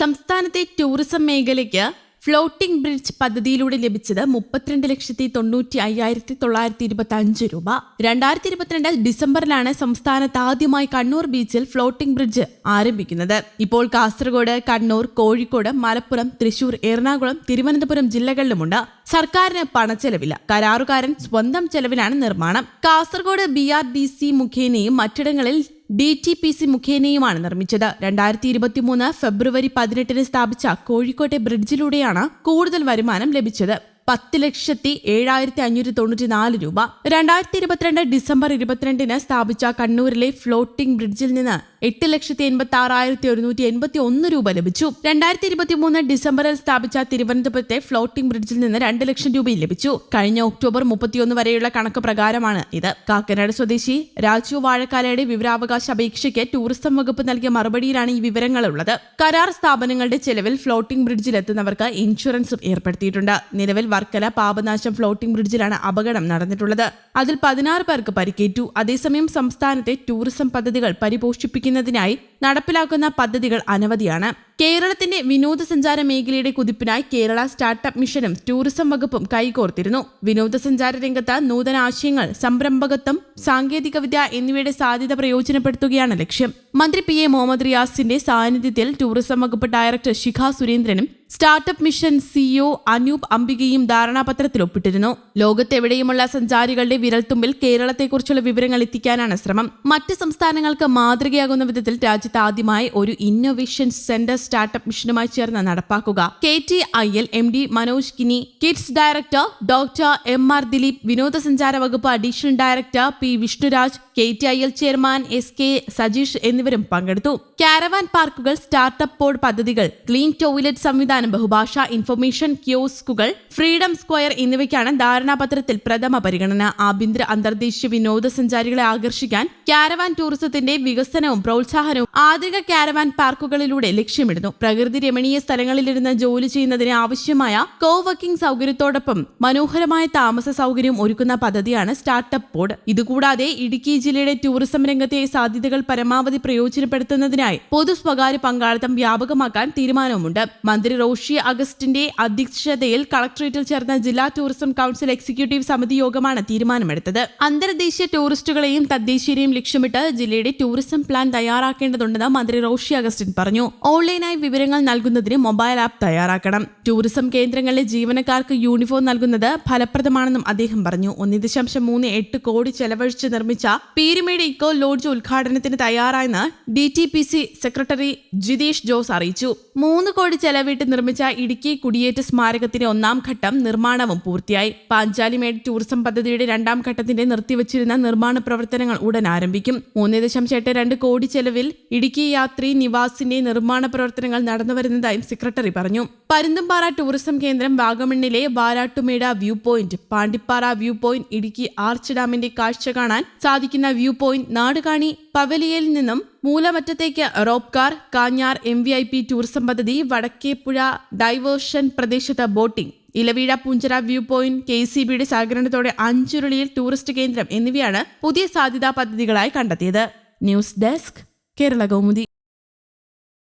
സംസ്ഥാനത്തെ ടൂറിസം മേഖലയ്ക്ക് floating bridge പദ്ധതിയിലൂടെ ലഭിച്ചത് മുപ്പത്തിരണ്ട് ലക്ഷത്തി തൊണ്ണൂറ്റി അയ്യായിരത്തി തൊള്ളായിരത്തി ഇരുപത്തി അഞ്ച് രൂപ. രണ്ടായിരത്തി ഇരുപത്തിരണ്ട് ഡിസംബറിലാണ് സംസ്ഥാനത്ത് ആദ്യമായി കണ്ണൂർ ബീച്ചിൽ ഫ്ലോട്ടിംഗ് ബ്രിഡ്ജ് ആരംഭിക്കുന്നത്. ഇപ്പോൾ കാസർഗോഡ് കണ്ണൂർ കോഴിക്കോട് മലപ്പുറം തൃശൂർ എറണാകുളം തിരുവനന്തപുരം ജില്ലകളിലുമുണ്ട്. സർക്കാരിന് പണച്ചെലവില്ല. കരാറുകാരൻ സ്വന്തം ചെലവിലാണ് നിർമ്മാണം. Kasaragod B R D C മുഖേനയും മറ്റിടങ്ങളിൽ ഡി ടി പി സി മുഖേനയുമാണ് നിർമ്മിച്ചത്. രണ്ടായിരത്തി ഇരുപത്തിമൂന്ന് ഫെബ്രുവരി പതിനെട്ടിന് സ്ഥാപിച്ച കോഴിക്കോട്ടെ ബ്രിഡ്ജിലൂടെയാണ് കൂടുതൽ വരുമാനം ലഭിച്ചത്. പത്ത് ലക്ഷത്തി ഏഴായിരത്തി അഞ്ഞൂറ്റി തൊണ്ണൂറ്റി നാല് രൂപ. രണ്ടായിരത്തി ഇരുപത്തിരണ്ട് ഡിസംബർ ഇരുപത്തിരണ്ടിന് സ്ഥാപിച്ച കണ്ണൂരിലെ ഫ്ലോട്ടിംഗ് ബ്രിഡ്ജിൽ നിന്ന് എട്ട് ലക്ഷത്തി എൺപത്തി ആറായിരത്തി ഒരുന്നൂറ്റി എൺപത്തി ഒന്ന് രൂപ ലഭിച്ചു. രണ്ടായിരത്തി ഇരുപത്തി മൂന്ന് ഡിസംബറിൽ സ്ഥാപിച്ച തിരുവനന്തപുരത്തെ ഫ്ലോട്ടിംഗ് ബ്രിഡ്ജിൽ നിന്ന് രണ്ട് ലക്ഷം രൂപയും ലഭിച്ചു. കഴിഞ്ഞ ഒക്ടോബർ മുപ്പത്തിയൊന്ന് വരെയുള്ള കണക്ക് പ്രകാരമാണ് ഇത്. കാക്കനാട് സ്വദേശി രാജു വാഴക്കാലയുടെ വിവരാവകാശ അപേക്ഷയ്ക്ക് ടൂറിസം വകുപ്പ് നൽകിയ മറുപടിയിലാണ് ഈ വിവരങ്ങളുള്ളത് കരാർ സ്ഥാപനങ്ങളുടെ ചെലവിൽ ഫ്ലോട്ടിംഗ് ബ്രിഡ്ജിൽ എത്തുന്നവർക്ക് ഇൻഷുറൻസും ഏർപ്പെടുത്തിയിട്ടുണ്ട്. നിലവിൽ വർക്കല പാപനാശം ഫ്ലോട്ടിംഗ് ബ്രിഡ്ജിലാണ് അപകടം നടന്നിട്ടുള്ളത്. അതിൽ പതിനാറ് പേർക്ക് പരിക്കേറ്റു. അതേസമയം സംസ്ഥാനത്തെ ടൂറിസം പദ്ധതികൾ പരിപോഷിപ്പിക്കുന്നതിനായി നടപ്പിലാക്കുന്ന പദ്ധതികൾ അനവധിയാണ്. കേരളത്തിന്റെ വിനോദസഞ്ചാര മേഖലയുടെ കുതിപ്പിനായി കേരള സ്റ്റാർട്ടപ്പ് മിഷനും ടൂറിസം വകുപ്പും കൈകോർത്തിരുന്നു. വിനോദസഞ്ചാര രംഗത്ത് നൂതന ആശയങ്ങൾ സംരംഭകത്വം സാങ്കേതികവിദ്യ എന്നിവയുടെ സാധ്യത പ്രയോജനപ്പെടുത്തുകയാണ് ലക്ഷ്യം. മന്ത്രി പി എ മുഹമ്മദ് റിയാസിന്റെ സാന്നിധ്യത്തിൽ ടൂറിസം വകുപ്പ് ഡയറക്ടർ ശിഖ സുരേന്ദ്രനും സ്റ്റാർട്ടപ്പ് മിഷൻ സിഇഒ അനൂപ് അംബികയും ധാരണാപത്രത്തിൽ ഒപ്പിട്ടിരുന്നു. ലോകത്തെവിടെയുമുള്ള സഞ്ചാരികളുടെ വിരൽത്തുമ്പിൽ കേരളത്തെക്കുറിച്ചുള്ള വിവരങ്ങൾ എത്തിക്കാനാണ് ശ്രമം. മറ്റ് സംസ്ഥാനങ്ങൾക്ക് മാതൃകയാകുന്ന വിധത്തിൽ രാജ്യത്ത് ആദ്യമായി ഒരു ഇന്നൊവേഷൻ സെന്റർ സ്റ്റാർട്ടപ്പ് മിഷനുമായി ചേർന്ന് നടപ്പാക്കുക. K T I L M D Manoj Kini kids director doctor M R Dileep വിനോദസഞ്ചാര വകുപ്പ് additional director P Vishnuraj K T I L chairman S K Sajeesh എന്നിവരും പങ്കെടുത്തു. കാരവാൻ പാർക്കുകൾ സ്റ്റാർട്ടപ്പ് പോഡ് പദ്ധതികൾ clean toilet സംവിധാനം ബഹുഭാഷാ information കിയോസ്കുകൾ freedom square എന്നിവയ്ക്കാണ് ധാരണാപത്രത്തിൽ പ്രഥമ പരിഗണന. ആഭ്യന്തര അന്തർദേശീയ വിനോദസഞ്ചാരികളെ ആകർഷിക്കാൻ കാരവാൻ ടൂറിസത്തിന്റെ വികസനവും പ്രോത്സാഹനവും ആധുനിക കാരവാൻ പാർക്കുകളിലൂടെ ലക്ഷ്യമിടുന്നു. പ്രകൃതി രമണീയ സ്ഥലങ്ങളിലിരുന്ന് ജോലി ചെയ്യുന്നതിന് ആവശ്യമായ കോ വർക്കിംഗ് സൗകര്യത്തോടൊപ്പം മനോഹരമായ താമസ സൗകര്യം ഒരുക്കുന്ന പദ്ധതിയാണ് സ്റ്റാർട്ടപ്പ് ബോർഡ് ഇതുകൂടാതെ ഇടുക്കി ജില്ലയുടെ ടൂറിസം രംഗത്തെ സാധ്യതകൾ പരമാവധി പ്രയോജനപ്പെടുത്തുന്നതിനായി പൊതു സ്വകാര്യ പങ്കാളിത്തം വ്യാപകമാക്കാൻ തീരുമാനവുമുണ്ട്. മന്ത്രി റോഷി അഗസ്റ്റിന്റെ അധ്യക്ഷതയിൽ കളക്ടറേറ്റിൽ ചേർന്ന ജില്ലാ ടൂറിസം കൌൺസിൽ എക്സിക്യൂട്ടീവ് സമിതി യോഗമാണ് തീരുമാനമെടുത്തത്. അന്തർദേശീയ ടൂറിസ്റ്റുകളെയും തദ്ദേശീയരെയും ലക്ഷ്യമിട്ട് ജില്ലയുടെ ടൂറിസം പ്ലാൻ തയ്യാറാക്കേണ്ടതുണ്ടെന്ന് മന്ത്രി റോഷി അഗസ്റ്റിൻ പറഞ്ഞു. ഓൺലൈനായി വിവരങ്ങൾ നൽകുന്നതിന് മൊബൈൽ ആപ്പ് തയ്യാറാക്കണം. ടൂറിസം കേന്ദ്രങ്ങളിലെ ജീവനക്കാർക്ക് യൂണിഫോം നൽകുന്നത് ഫലപ്രദമാണെന്നും അദ്ദേഹം പറഞ്ഞു. ഒന്ന് ദശാംശം മൂന്ന് എട്ട് കോടി ചെലവഴിച്ച് നിർമ്മിച്ച പീരുമേട് ഇക്കോ ലോഡ്ജ് ഉദ്ഘാടനത്തിന് തയ്യാറായെന്ന് D T P C secretary Jithesh Jose അറിയിച്ചു. മൂന്ന് കോടി ചെലവിട്ട് നിർമ്മിച്ച ഇടുക്കി കുടിയേറ്റ സ്മാരകത്തിന്റെ ഒന്നാം ഘട്ടം നിർമ്മാണവും പൂർത്തിയായി. പാഞ്ചാലിമേട് ടൂറിസം പദ്ധതിയുടെ രണ്ടാം ഘട്ടത്തിന്റെ നിർത്തിവച്ചിരുന്ന നിർമ്മാണ പ്രവർത്തനങ്ങൾ ഉടൻ ആരംഭിക്കും. മൂന്ന് ദശാംശം രണ്ട് കോടി ചെലവിൽ ഇടുക്കി യാത്രി നിവാസിന്റെ നിർമ്മാണ പ്രവർത്തനങ്ങൾ നടന്നുവരുന്നതായും സെക്രട്ടറി പറഞ്ഞു. പരുന്തുംപാറ ടൂറിസം കേന്ദ്രം വാഗമണ്ണിലെ Varattumeda view point Pandippara view point Idukki arch ഡാമിന്റെ കാഴ്ച കാണാൻ സാധിക്കുന്ന വ്യൂ പോയിന്റ് നാടുകാണി പവലിയയിൽ നിന്നും മൂലമറ്റത്തേക്ക് rope car Kanjar M V I P tourism പദ്ധതി വടക്കേപ്പുഴ ഡൈവേർഷൻ പ്രദേശത്ത് boating Ilaveezha Poonchira view point K C ബിയുടെ സഹകരണത്തോടെ അഞ്ചുരുളിയിൽ ടൂറിസ്റ്റ് കേന്ദ്രം എന്നിവയാണ് പുതിയ സാധ്യതാ പദ്ധതികളായി കണ്ടെത്തിയത്. News desk Kerala Kaumudi.